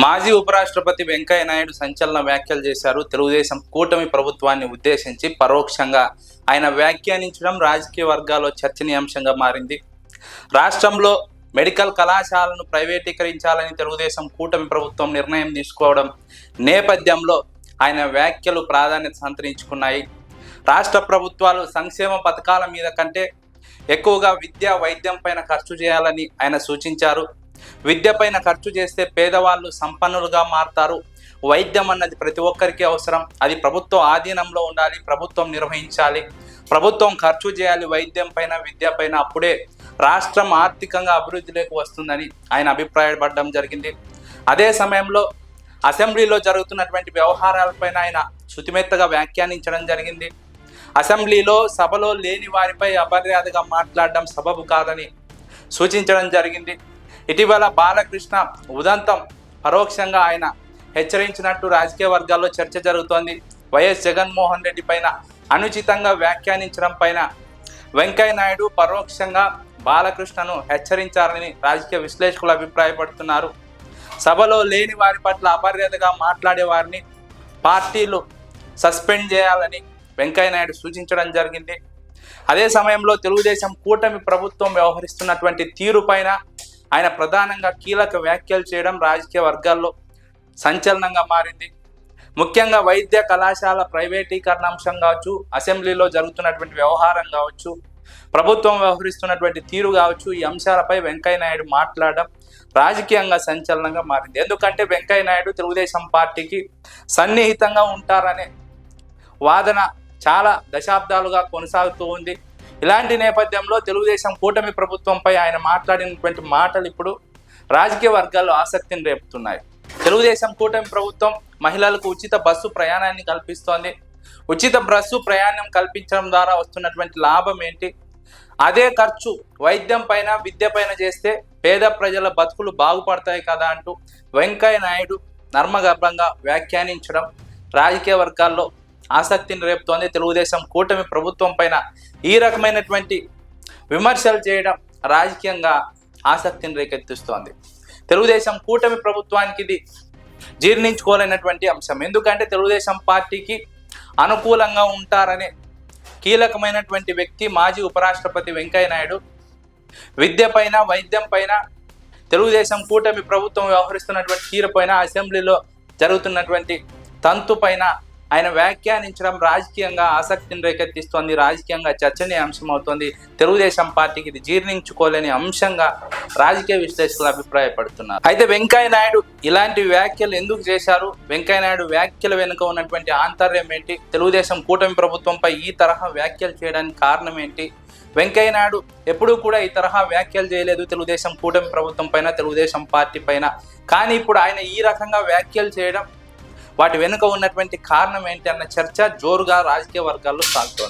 మాజీ ఉపరాష్ట్రపతి వెంకయ్య నాయుడు సంచలన వ్యాఖ్యలు చేశారు. తెలుగుదేశం కూటమి ప్రభుత్వాన్ని ఉద్దేశించి పరోక్షంగా ఆయన వ్యాఖ్యానించడం రాజకీయ వర్గాల్లో చర్చనీయాంశంగా మారింది. రాష్ట్రంలో మెడికల్ కళాశాలను ప్రైవేటీకరించాలని తెలుగుదేశం కూటమి ప్రభుత్వం నిర్ణయం తీసుకోవడం నేపథ్యంలో ఆయన వ్యాఖ్యలు ప్రాధాన్యత సంతరించుకున్నాయి. రాష్ట్ర ప్రభుత్వాలు సంక్షేమ పథకాల మీద కంటే ఎక్కువగా విద్య వైద్యం పైన ఖర్చు చేయాలని ఆయన సూచించారు. విద్య పైన ఖర్చు చేస్తే పేదవాళ్ళు సంపన్నులుగా మారుతారు. వైద్యం అన్నది ప్రతి ఒక్కరికి అవసరం. అది ప్రభుత్వ ఆధీనంలో ఉండాలి ప్రభుత్వం నిర్వహించాలి. ప్రభుత్వం ఖర్చు చేయాలి వైద్యం పైన విద్య పైన అప్పుడే రాష్ట్రం ఆర్థికంగా అభివృద్ధిలోకి వస్తుందని ఆయన అభిప్రాయపడడం జరిగింది. అదే సమయంలో అసెంబ్లీలో జరుగుతున్నటువంటి వ్యవహారాలపైన ఆయన శుతిమెత్తగా వ్యాఖ్యానించడం జరిగింది. అసెంబ్లీలో సభలో లేని వారిపై అపర్యాదగా మాట్లాడడం సబబు కాదని సూచించడం జరిగింది. ఇటీవల బాలకృష్ణ ఉదంతం పరోక్షంగా ఆయన హెచ్చరించినట్టు రాజకీయ వర్గాల్లో చర్చ జరుగుతోంది. వైఎస్ జగన్మోహన్ రెడ్డి పైన అనుచితంగా వ్యాఖ్యానించడం పైన వెంకయ్య నాయుడు పరోక్షంగా బాలకృష్ణను హెచ్చరించారని రాజకీయ విశ్లేషకులు అభిప్రాయపడుతున్నారు. సభలో లేని వారి పట్ల అమర్యాదగా మాట్లాడే వారిని పార్టీలు సస్పెండ్ చేయాలని వెంకయ్య నాయుడు సూచించడం జరిగింది. అదే సమయంలో తెలుగుదేశం కూటమి ప్రభుత్వం వ్యవహరిస్తున్నటువంటి తీరు పైన ఆయన ప్రధానంగా కీలక వ్యాఖ్యలు చేయడం రాజకీయ వర్గాల్లో సంచలనంగా మారింది. ముఖ్యంగా వైద్య కళాశాల ప్రైవేటీకరణ అంశం కావచ్చు అసెంబ్లీలో జరుగుతున్నటువంటి వ్యవహారం కావచ్చు ప్రభుత్వం వ్యవహరిస్తున్నటువంటి తీరు కావచ్చు ఈ అంశాలపై వెంకయ్య నాయుడు మాట్లాడడం రాజకీయంగా సంచలనంగా మారింది. ఎందుకంటే వెంకయ్య నాయుడు తెలుగుదేశం పార్టీకి సన్నిహితంగా ఉంటారనే వాదన చాలా దశాబ్దాలుగా కొనసాగుతూ ఉంది. ఇలాంటి నేపథ్యంలో తెలుగుదేశం కూటమి ప్రభుత్వంపై ఆయన మాట్లాడినటువంటి మాటలు ఇప్పుడు రాజకీయ వర్గాల్లో ఆసక్తిని రేపుతున్నాయి. తెలుగుదేశం కూటమి ప్రభుత్వం మహిళలకు ఉచిత బస్సు ప్రయాణాన్ని కల్పిస్తోంది. ఉచిత బస్సు ప్రయాణం కల్పించడం ద్వారా వస్తున్నటువంటి లాభం ఏంటి? అదే ఖర్చు వైద్యం పైన విద్య పైన చేస్తే పేద ప్రజల బతుకులు బాగుపడతాయి కదా అంటూ వెంకయ్య నాయుడు నర్మగర్భంగా వ్యాఖ్యానించడం రాజకీయ వర్గాల్లో ఆసక్తిని రేపుతోంది తెలుగుదేశం కూటమి ప్రభుత్వం పైన. ఈ రకమైనటువంటి విమర్శలు చేయడం రాజకీయంగా ఆసక్తిని రేకెత్తిస్తోంది. తెలుగుదేశం కూటమి ప్రభుత్వానికి ఇది జీర్ణించుకోలేనటువంటి అంశం. ఎందుకంటే తెలుగుదేశం పార్టీకి అనుకూలంగా ఉంటారనే కీలకమైనటువంటి వ్యక్తి మాజీ ఉపరాష్ట్రపతి వెంకయ్య నాయుడు విద్య పైన వైద్యం పైన తెలుగుదేశం కూటమి ప్రభుత్వం వ్యవహరిస్తున్నటువంటి తీరు పైన అసెంబ్లీలో జరుగుతున్నటువంటి తంతు పైన ఆయన వ్యాఖ్యానించడం రాజకీయంగా ఆసక్తిని రేకెత్తిస్తోంది రాజకీయంగా చర్చనీయాంశం అవుతోంది తెలుగుదేశం పార్టీకి ఇది జీర్ణించుకోలేని అంశంగా రాజకీయ విశ్లేషకులు అభిప్రాయపడుతున్నారు. అయితే వెంకయ్య నాయుడు ఇలాంటి వ్యాఖ్యలు ఎందుకు చేశారు? వెంకయ్య నాయుడు వ్యాఖ్యల వెనుక ఉన్నటువంటి ఆంతర్యం ఏంటి? తెలుగుదేశం కూటమి ప్రభుత్వంపై ఈ తరహా వ్యాఖ్యలు చేయడానికి కారణం ఏంటి? వెంకయ్య నాయుడు ఎప్పుడూ కూడా ఈ తరహా వ్యాఖ్యలు చేయలేదు తెలుగుదేశం కూటమి ప్రభుత్వం పైన తెలుగుదేశం పార్టీ పైన. కానీ ఇప్పుడు ఆయన ఈ రకంగా వ్యాఖ్యలు చేయడం వాటి వెనుక ఉన్నటువంటి కారణం ఏంటి అన్న చర్చ జోరుగా రాజకీయ వర్గాల్లో సాగుతోంది.